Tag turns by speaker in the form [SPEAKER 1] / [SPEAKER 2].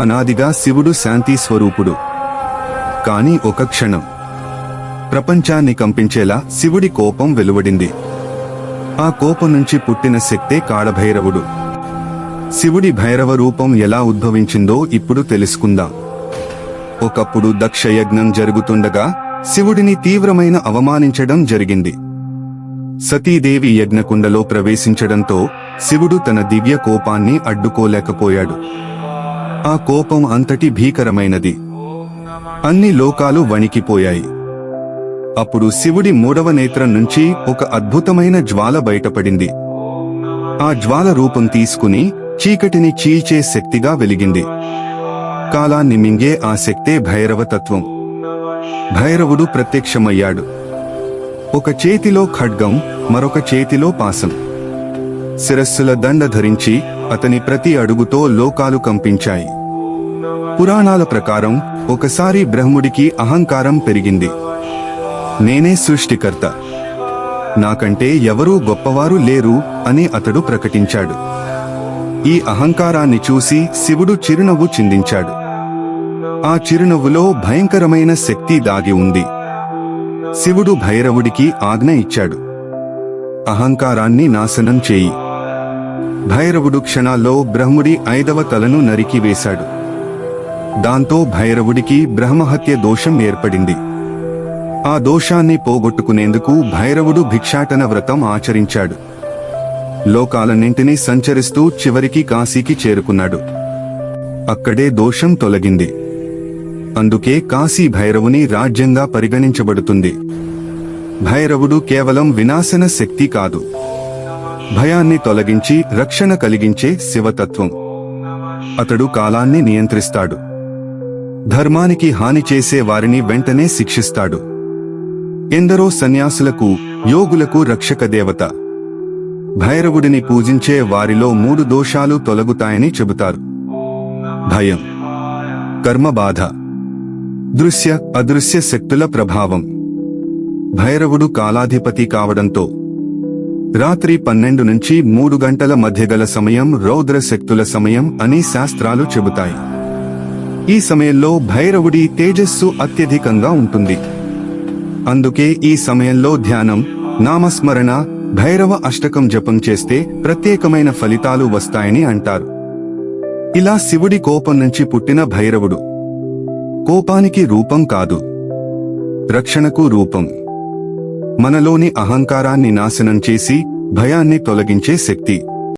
[SPEAKER 1] అనాదిగా శివుడు శాంతి స్వరూపుడు. కాని ఒక క్షణం. ప్రపంచాన్ని కంపించేలా శివుడి కోపం వెలువడింది. ఆ కోపం నుంచి పుట్టిన శక్తే కాళభైరవుడు. శివుడి భైరవ రూపం ఎలా ఉద్భవించిందో ఇప్పుడు తెలుసుకుందాం. ఒకప్పుడు దక్షయజ్ఞం జరుగుతుండగా శివుడిని తీవ్రమైన అవమానించడం జరిగింది. సతీదేవి యజ్ఞకుండలో ప్రవేశించడంతో శివుడు తన దివ్య కోపాన్ని అడ్డుకోలేకపోయాడు. ఆ కోపం అంతటి భీకరమైనది. అన్ని లోకాలు వణికిపోయాయి. అప్పుడు శివుడి మూడవ నేత్రం నుంచి ఒక అద్భుతమైన జ్వాల బయటపడింది. ఆ జ్వాల రూపం తీసుకుని చీకటిని చీల్చే శక్తిగా వెలిగింది. కాలాన్ని మింగే ఆ శక్తే భైరవ తత్వం. భైరవుడు ప్రత్యక్షమయ్యాడు. ఒక చేతిలో ఖడ్గం మరొక చేతిలో పాసం శిరస్సుల దండ ధరించి అతని ప్రతి అడుగుతో లోకాలు కంపించాయి. పురాణాల ప్రకారం ఒకసారి బ్రహ్ముడికి అహంకారం పెరిగింది. నేనే సృష్టికర్త. నాకంటే ఎవరూ గొప్పవారు లేరు అని అతడు ప్రకటించాడు. ఈ అహంకారాన్ని చూసి శివుడు చిరునవ్వు చిందించాడు. ఆ చిరునవ్వులో భయంకరమైన శక్తి దాగి ఉంది. శివుడు భైరవుడికి ఆజ్ఞ ఇచ్చాడు. అహంకారాన్ని నాశనం చేయి. భైరవుడు క్షణాల్లో బ్రహ్ముడి ఐదవ తలను నరికివేశాడు దాంతో భైరవుడికి బ్రహ్మహత్య దోషం ఏర్పడింది. ఆ దోషాన్ని పోగొట్టుకునేందుకు భైరవుడు భిక్షాటన వ్రతం ఆచరించాడు. లోకాలన్నింటినీ సంచరిస్తూ చివరికి కాశీకి చేరుకున్నాడు. అక్కడే దోషం తొలగింది. అందుకే కాశీ భైరవుని రాజ్యంగా పరిగణించబడుతుంది. భైరవుడు కేవలం వినాశన శక్తి కాదు. భయాన్ని తొలగించి రక్షణ కలిగించే శివతత్వం. అతడు కాలాన్ని నియంత్రిస్తాడు. ధర్మానికి హాని చేసే వారిని వెంటనే శిక్షిస్తాడు. ఎందరో సన్యాసులకు యోగులకు రక్షక దేవత. భైరవుడిని పూజించే వారిలో మూడు దోషాలు తొలగుతాయని చెబుతారు. భయం. కర్మబాధ దృశ్య అదృశ్య శక్తుల ప్రభావం. భైరవుడు కాలాధిపతి కావడంతో రాత్రి పన్నెండు నుంచి మూడు గంటల మధ్య గల సమయం రౌద్ర శక్తుల సమయం అని శాస్త్రాలు చెబుతాయి. ఈ సమయంలో భైరవుడి తేజస్సు అత్యధికంగా ఉంటుంది. అందుకే ఈ సమయంలో ధ్యానం నామస్మరణ భైరవ అష్టకం జపం చేస్తే ప్రత్యేకమైన ఫలితాలు వస్తాయని అంటారు. ఇలా శివుడి కోపం నుంచి పుట్టిన భైరవుడు. కోపానికి రూపం కాదు. రక్షణకు రూపం. మనలోని అహంకారాన్ని నాశనం చేసి భయాన్ని తొలగించే శక్తి.